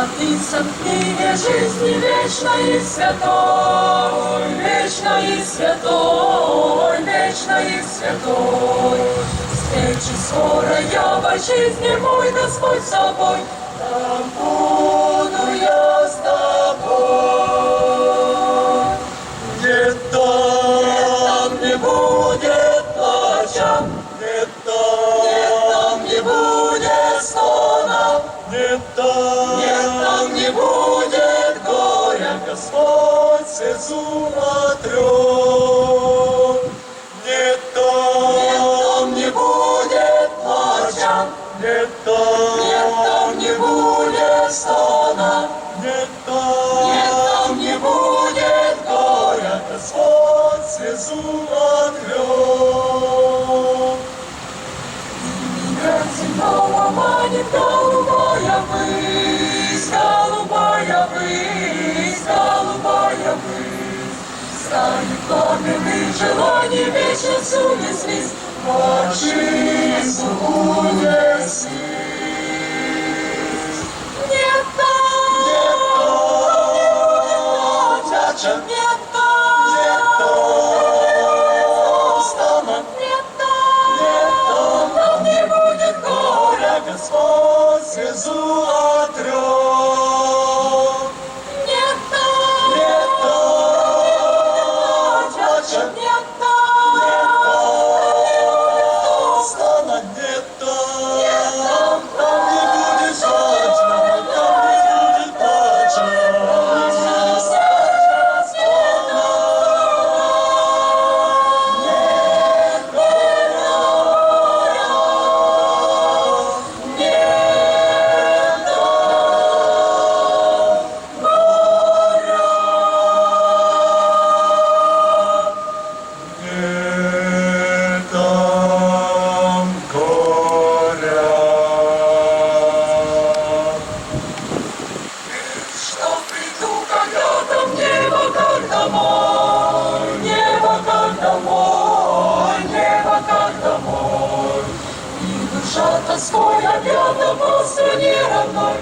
Записан в книге жизни вечной и святой, вечной и святой, вечной и святой. Встречи скоро я по жизни мой Господь с собой, там Господь слезу отрет. Не Где там, там не будет плача, не где там, там не будет стона, не где там, там не будет горя, Господь слезу отрет. Меня земного манит голубая высь, голубая высь, голубая высь. Станет пламенных желаний вечно всю неслись, Мочись унесись. Нет там, Тоской объята по родной,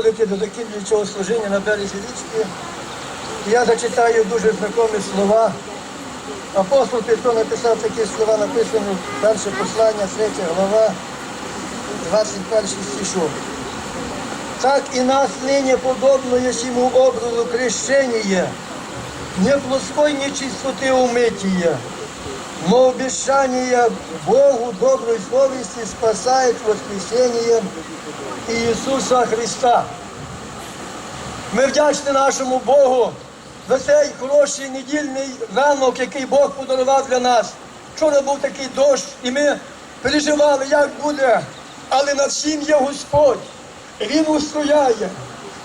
будемо приходити до закінчуючого служіння на березі річки. Я зачитаю дуже знайомі слова. Апостол Петро написав такі слова, написані в перше послання, 3 глава, 21 стишок. Так и нас ныне подобно ему образу крещения, не плоской нечистоты умытия, но обещание Богу доброй совести спасает воскресением Ісуса Христа. Ми вдячні нашому Богу за цей хороший недільний ранок, який Бог подарував для нас. Вчора був такий дощ, і ми переживали, як буде. Але над всім є Господь. Він устояє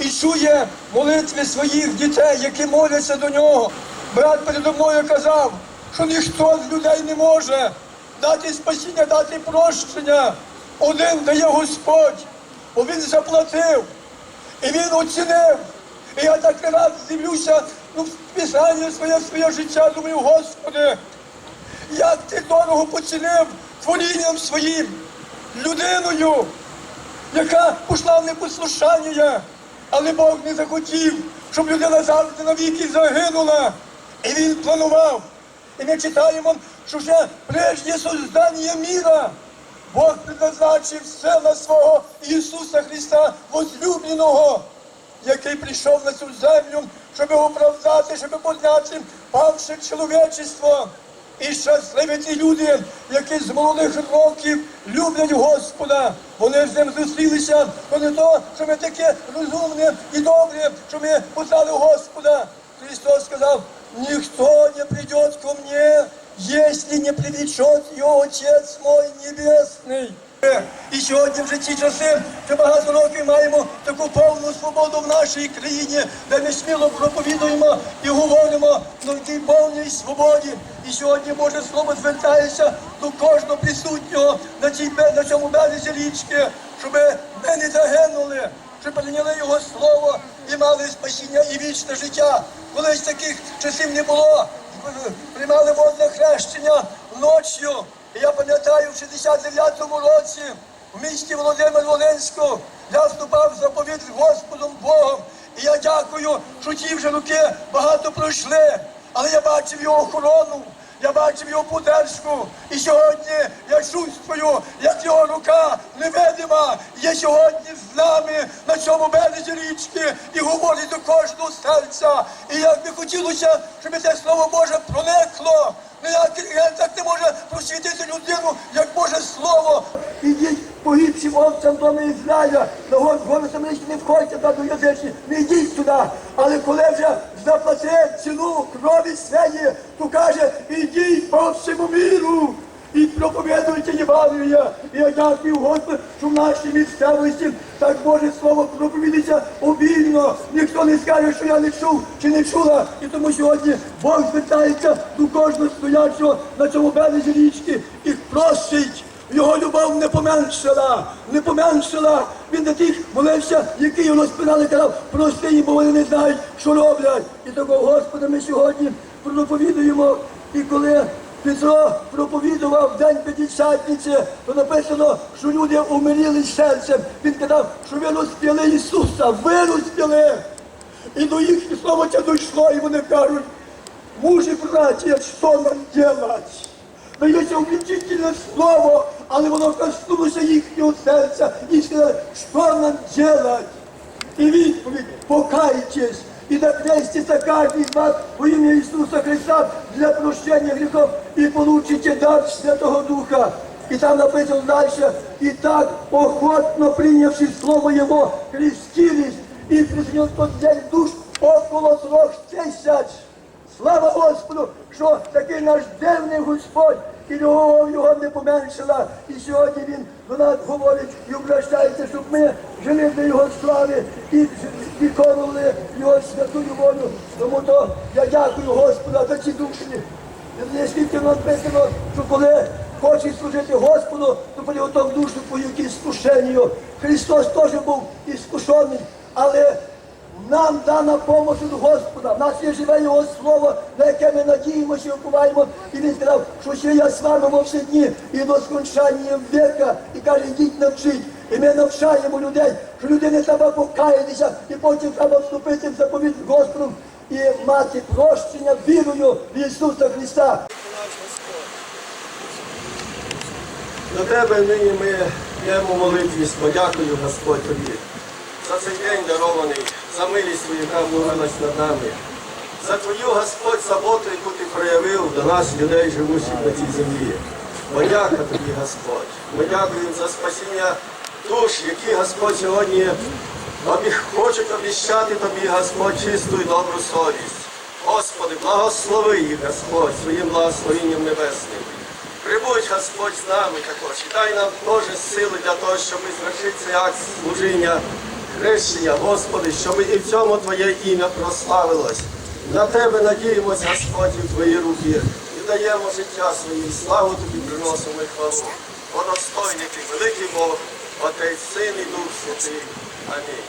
і чує молитви своїх дітей, які моляться до нього. Брат передо мною казав, що ніхто з людей не може дати спасіння, дати прощення. Один дає Господь, бо він заплатив. І він оцінив. І я так раз дивлюся ну, в писання своє, своє життя, думаю, Господи, як ти дорого поцінив творінням своїм, людиною, яка пішла в непослушання, але Бог не захотів, щоб людина завжди навіки загинула. І він планував. І ми читаємо, що вже прежде создання міра Бог предназначив сина свого Ісуса Христа, возлюбленого, який прийшов на цю землю, щоб оправдати, щоб подняти павше чоловічество. І щасливі ті люди, які з молодих років люблять Господа. Вони з ним зустрілися, то не то, що ми таке розумне і добре, що ми познали Господа. Христос сказав, ніхто не прийде ко мне, если не привлечет ее Отец мой Небесний. І сьогодні вже ті часи, що багато років маємо таку повну свободу в нашій країні, де ми сміло проповідуємо і говоримо на тій повній свободі. І сьогодні Боже Слово звертається до кожного присутнього на, цій, на цьому березі річки, щоб ми не загинули, щоб прийняли Його Слово і мали спасіння і вічне життя. Колись таких часів не було. Приймали водне хрещення ночью. Я пам'ятаю, в 69-му році в місті Володимир Волинську я вступав в заповідь з Господом Богом. І я дякую, що ті вже роки багато пройшли. Але я бачив його охорону, я бачив його подержку. І сьогодні я чувствую, як його рука невидима є сьогодні з нами на цьому березі річки і говорить до кожного серця. І як би хотілося, щоб це слово Боже проникло. Ніякий ген так не може просвітити людину, як Боже Слово. Ідіть погибшим овцям дому Ізраїля, на гору самличні не входьте до язичні, не йдіть туди. Але коли вже заплатив ціну крові своєї, то каже, ідіть по всьому міру. І проповідуйте Євангелія. І я дякую Господу, що в нашій місцевості так Боже Слово проповідується обільно. Ніхто не скаже, що я не чув чи не чула. І тому сьогодні Бог звертається до кожного стоячого на цьому березі річки і просить. Його любов не поменшила, не поменшила. Він до тих молився, які його розпинали, казав, прости їм, бо вони не знають, що роблять. І такого Господа ми сьогодні проповідуємо. І коли Петро проповідував день П'ятдесятниці, то написано, що люди умиріли серцем. Він казав, що ви розп'яли Ісуса, ви розп'яли. І до їхнього слова це дійшло, і вони кажуть, мужі, браті, що нам делать? Дається убедительне слово, але воно коснулося їхнього серця і сказали, що нам делать? І відповідь, покайтесь і накреститься кожен з вас во ім'я Ісуса Христа для прощення гріхов і получите дар Святого Духа. І там написано далі, і так охотно прийнявши Слово Його, крестились, і день душ около трьох тисяч. Слава Господу, що такий наш дивний Господь, і любов його не поменшила. І сьогодні він до нас говорить і обращається, щоб ми жили для його слави і виконували його святую волю. Тому то я дякую Господу за ці душі. Скільки написано, що коли хочеш служити Господу, то приготов душу по якійсь скушенню. Христос теж був іскушений, але нам дана помощь від Господа. В нас є живе Його Слово, на яке ми надіємося і уповаємо. І він сказав, що ще я з вами во всі дні і до скончання віка. І каже, йдіть навчіть. І ми навчаємо людей, що людині треба покаятися, і потім треба вступити в заповідь Господом і мати прощення вірою в Ісуса Христа. До тебе нині ми йдемо молитві, подякую Господь тобі за цей день дарований, за милість яка обновилась над нами, за твою Господь заботу, яку ти проявив до нас, людей, живучих на цій землі. Подяка тобі, Господь. Ми дякуємо за спасіння душ, які Господь сьогодні хочуть обіщати тобі, Господь, чисту і добру совість. Господи, благослови їх, Господь, своїм благословенням небесним. Прибудь Господь з нами також і дай нам Боже сили для того, щоб ми звершити цей акт служіння, хрещення, Господи, щоб і в цьому Твоє ім'я прославилось. На Тебе надіємося, Господь, у Твої руки і даємо життя своїм. Славу Тобі приносимо і хвалу. Бо достойний ти, великий Бог, Отець, Син і Дух Святий. Амінь.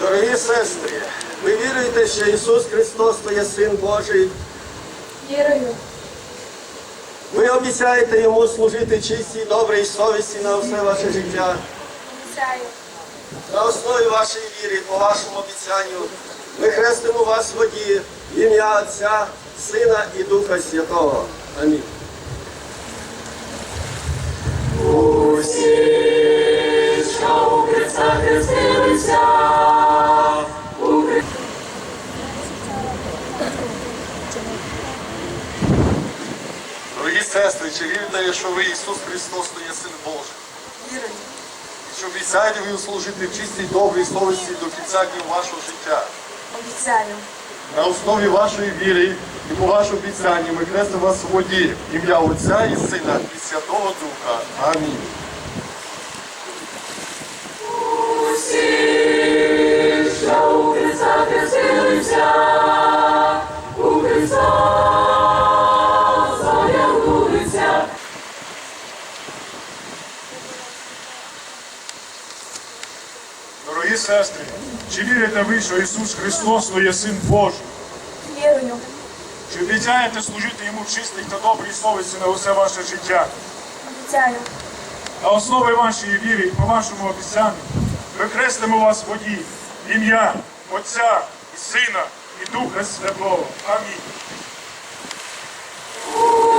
Дорогі сестри, ви віруєте, що Ісус Христос то є Син Божий. Вірою. Ви обіцяєте йому служити чистій, добрій совісті на все ваше життя. Обіцяю на основі вашої віри, по вашому обіцянню, ми хрестимо вас в воді, ім'я Отця, Сина і Духа Святого. Амінь. Усі, що у Христа хрестилися, у Христа. Дорогі сестри, чи вірите, що ви Ісус Христос, то є Син Божий? Вірю. Чи обіцяєте ви служити в чистій добрій совісті до кінця днів вашого життя? Обіцяю. На основі вашої віри і по вашому обіцянню ми хрестимо вас в воді, ім'я Отця і Сина і Святого Духа. Амінь. Ви, що Ісус Христос то є Син Божий? Вірую. Чи обіцяєте служити йому в чистій та добрій совісті на усе ваше життя? Обіцяю. На основі вашої віри і по вашому обіцянню ми хрестимо вас воді, ім'я Отця і Сина і Духа Святого. Амінь.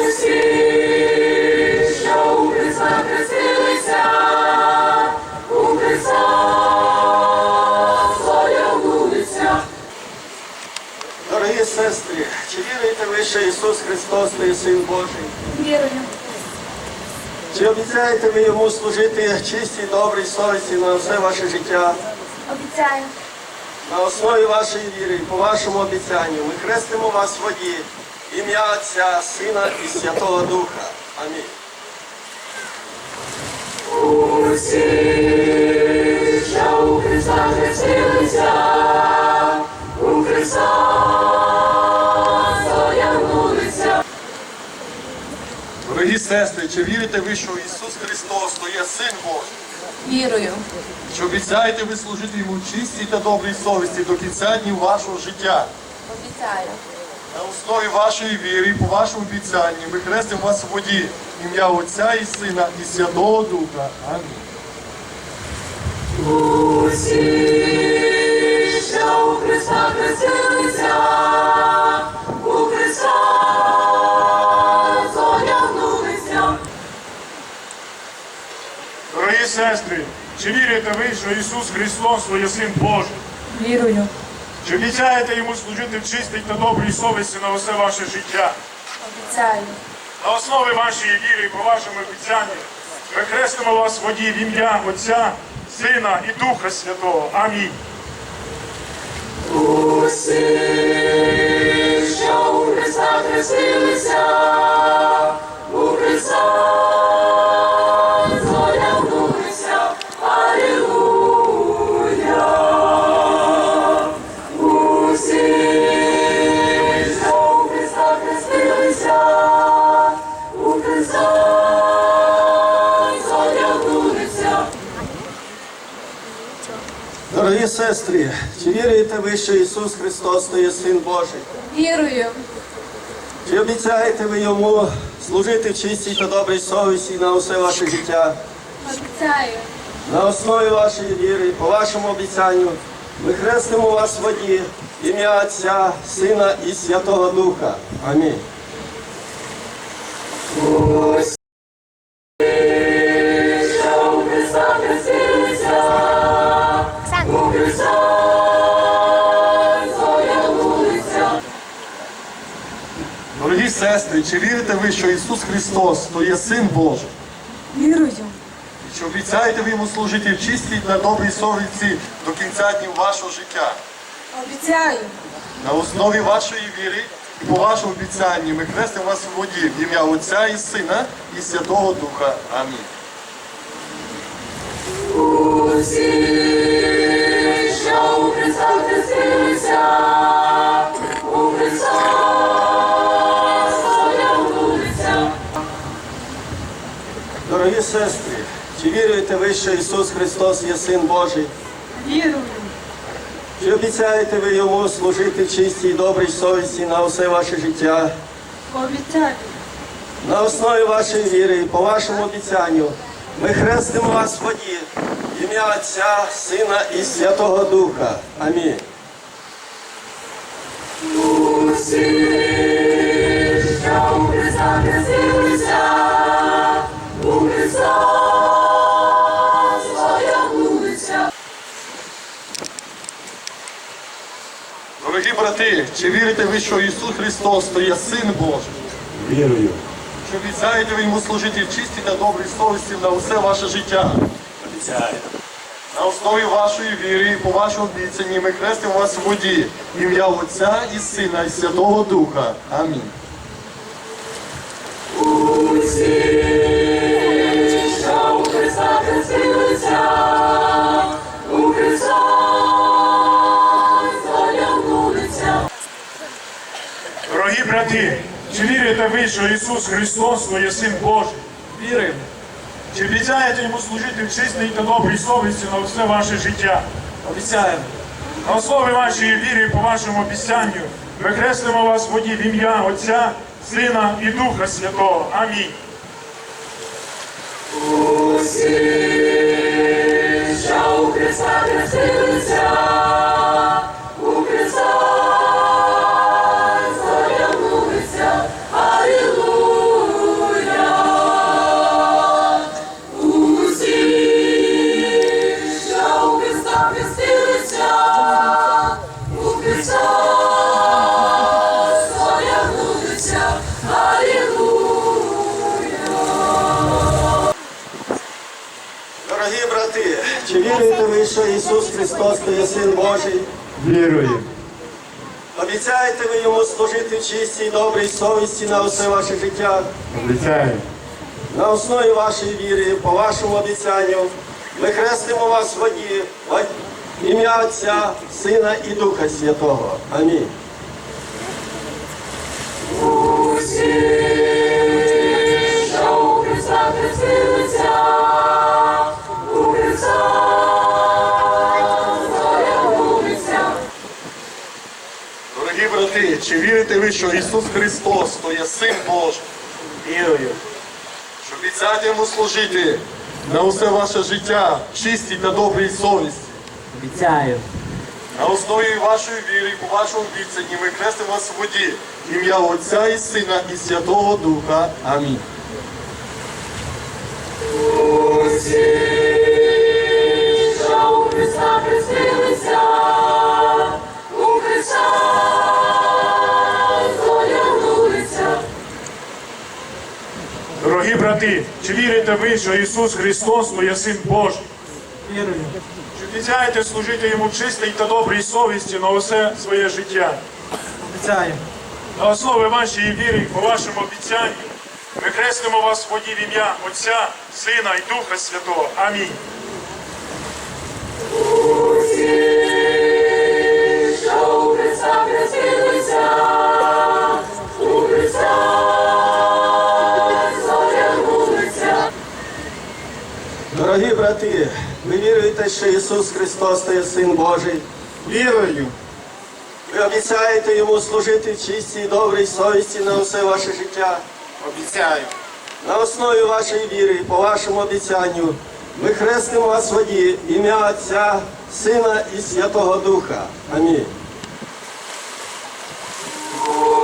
Усі, що у Дорогі сестри, чи вірите ви, що Ісус Христос то є Син Божий? Вірую. Чи обіцяєте ви йому служити чистій добрій совісті на все ваше життя? Обіцяю. На основі вашої віри по вашому обіцянню ми хрестимо вас в воді, ім'я Отця, Сина і Святого Духа. Амінь. Усі, що у Христа хрестилися, у Христа сестри, чи вірите ви, що Ісус Христос то є Син Божий? Вірую. Чи обіцяєте ви служити йому чистій та добрій совісті до кінця днів вашого життя? Обіцяю. На основі вашої віри і по вашому обіцянню ми хрестимо вас в воді, ім'я Отця і Сина і Святого Духа. Амінь. Усі, що у Христа хрестилися, у Христа сестри, чи вірите ви, що Ісус Христос то є Син Божий? Вірую. Чи обіцяєте йому служити в чистій та добрій совісті на усе ваше життя? Обіцяю. На основі вашої віри і по вашому обіцянню ми хрестимо вас в воді в ім'я Отця, Сина і Духа Святого. Амінь. Сестри, чи вірите ви, що Ісус Христос то є Син Божий? Вірую. Чи обіцяєте ви йому служити в чистій та добрій совісті на усе ваше життя? Обіцяю. На основі вашої віри по вашому обіцянню ми хрестимо вас в воді, ім'я Отця, Сина і Святого Духа. Амінь. Чи вірите ви, що Ісус Христос то є Син Божий? Вірую. Чи обіцяєте ви йому служити в чистій та добрій совісті до кінця днів вашого життя? Обіцяю. На основі вашої віри і по вашому обіцянню ми хрестимо вас у воді в ім'я Отця і Сина і Святого Духа. Амінь. Сестри, чи віруєте ви, що Ісус Христос є Син Божий? Вірую. Чи обіцяєте ви йому служити в чистій і добрій совісті на все ваше життя? Обіцяю. На основі вашої віри і по вашому обіцянню ми хрестимо вас в воді в ім'я Отця, Сина і Святого Духа. Амінь. Усі, що у Христа хрестилися, Дорогі брати, чи вірите ви, що Ісус Христос то є Син Божий? Вірую. Чи обіцяєте ви йому служити в чистій та добрій совісті на усе ваше життя? Обіцяю. На основі вашої віри і по вашому обіцянні ми хрестимо вас в воді. Ім'я Отця і Сина і Святого Духа. Амінь. Усі, що у Христа Дорогі чи вірите ви, що Ісус Христос є Син Божий? Віримо. Чи обіцяєте йому служити в чистій та добрій совісті на все ваше життя? Обіцяємо. На основі вашої віри і по вашому обіцянню ми хрестимо вас в воді в ім'я Отця, Сина і Духа Святого. Амінь. Усі, що у Христа хрестилися, Христос то є Син Божий? Вірую. Обіцяєте ви йому служити в чистій і добрій совісті на усе ваше життя? Обіцяю. На основі вашої віри, по вашому обіцянню, ми хрестимо вас в воді, в ім'я Отця, Сина і Духа Святого. Амінь. Усі, що у Христа хрестилися, чи вірите ви, що Ісус Христос то є Син Божий? Вірую. Що обіцяєте йому служити на усе ваше життя в чистій та добрій совісті? Обіцяю. На основі вашої віри і по вашому обіцянні ми хрестимо вас в воді. Ім'я Отця і Сина і Святого Духа. Амінь. Усі, що у Христа хрестилися, Дорогі брати, чи вірите ви, що Ісус Христос то є Син Божий? Вірую. Чи обіцяєте служити йому в чистій та добрій совісті на усе своє життя? Обіцяю. На основі вашої віри по вашому обіцянню ми хрестимо вас в воді в ім'я Отця, Сина і Духа Святого. Амінь. Брати, ви віруєте, що Ісус Христос є Син Божий? Вірую. Ви обіцяєте йому служити в чистій і добрій совісті на усе ваше життя? Обіцяю. На основі вашої віри і по вашому обіцянню ми хрестимо вас в воді в ім'я Отця, Сина і Святого Духа. Амінь.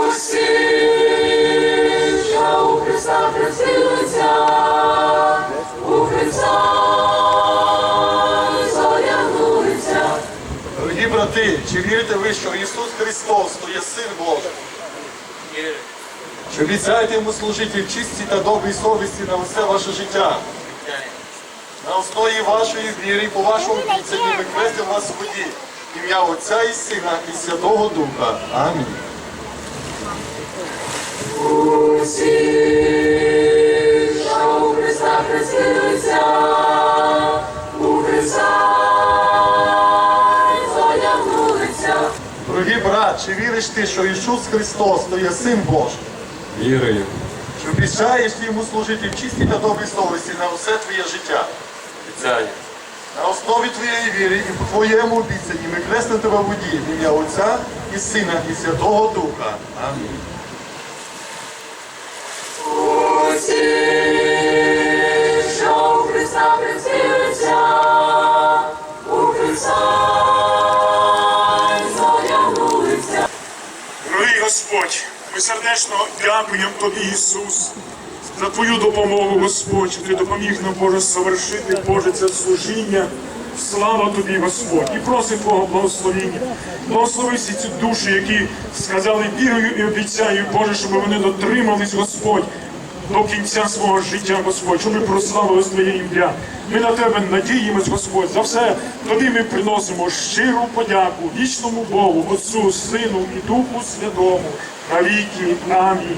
Усі, що у Христа хрестилися, у Христа Брати, чи вірите ви, що Ісус Христос то є Син Божий? Чи обіцяєте йому служити в чистій та добрій совісті на усе ваше життя? На основі вашої віри і по вашому обіцянні ми хрестимо вас в воді. Ім'я Отця і Сина і Святого Духа. Амінь. Усі, що у Христа хрестилися, Чи віриш ти, що Ісус Христос то є Син Божий? Вірую. Чи обіцяєш ти йому служити в чистій та добрій совісті на усе твоє життя? Обіцяю. На основі твоєї віри і по твоєму обіцянні ми хрестимо тебе в воді в ім'я Отця і Сина і Святого Духа. Амінь. Усі, що у Христа у Христа ми сердечно дякуємо Тобі, Ісус, за Твою допомогу, Господь, що Ти допоміг нам, Боже, совершити, Боже, це служіння. Слава Тобі, Господь, і просимо Твого благословення. Благослови ці душі, які сказали вірою і обіцяю, Боже, щоб вони дотримались, Господь, до кінця свого життя, Господь, щоб ми прославили Твоє ім'я. Ми на Тебе надіємось, Господь, за все Тобі ми приносимо щиру подяку вічному Богу, Отцу, Сину і Духу Святому. Навіки. Амінь.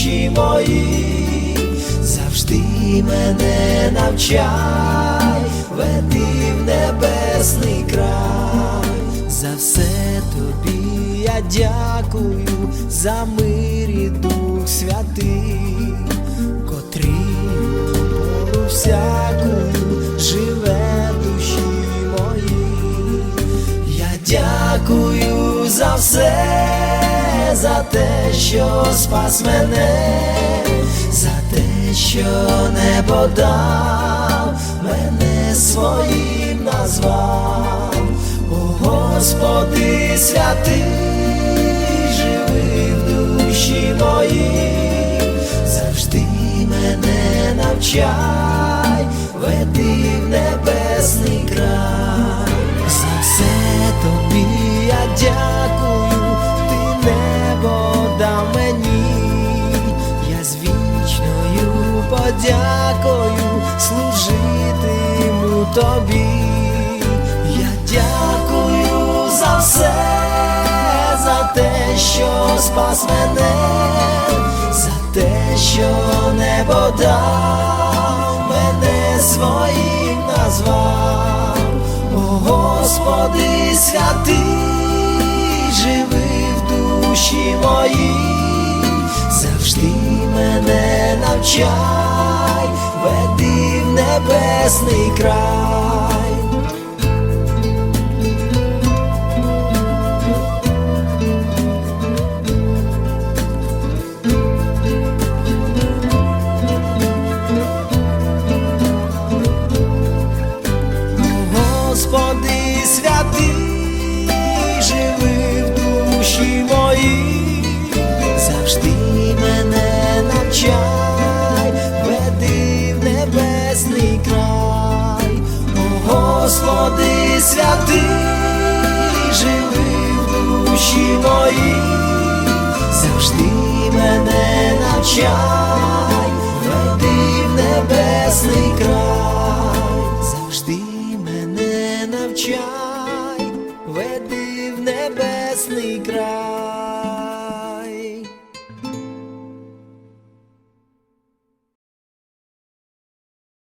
душі моїй, завжди мене навчай, веди в небесний край, за все тобі я дякую, за мир і дух святий, котрий всякую живе душі моїй. Я дякую за все, за те, що спас мене, за те, що небо дав, мене своїм назвав. О Господи святий, живи в душі моїй, завжди мене навчай, веди в небесний край. За все тобі я дякую, мені, я з вічною подякою служитиму тобі. Я дякую за все, за те, що спас мене, за те, що небо дав, мене своїм назвав. О Господи святий, живи в душі мої, завжди мене навчай, веди в небесний край. Мене веди в небесний край, О Господи святий, живи в душі моїй, завжди мене навчай, веди в небесний край.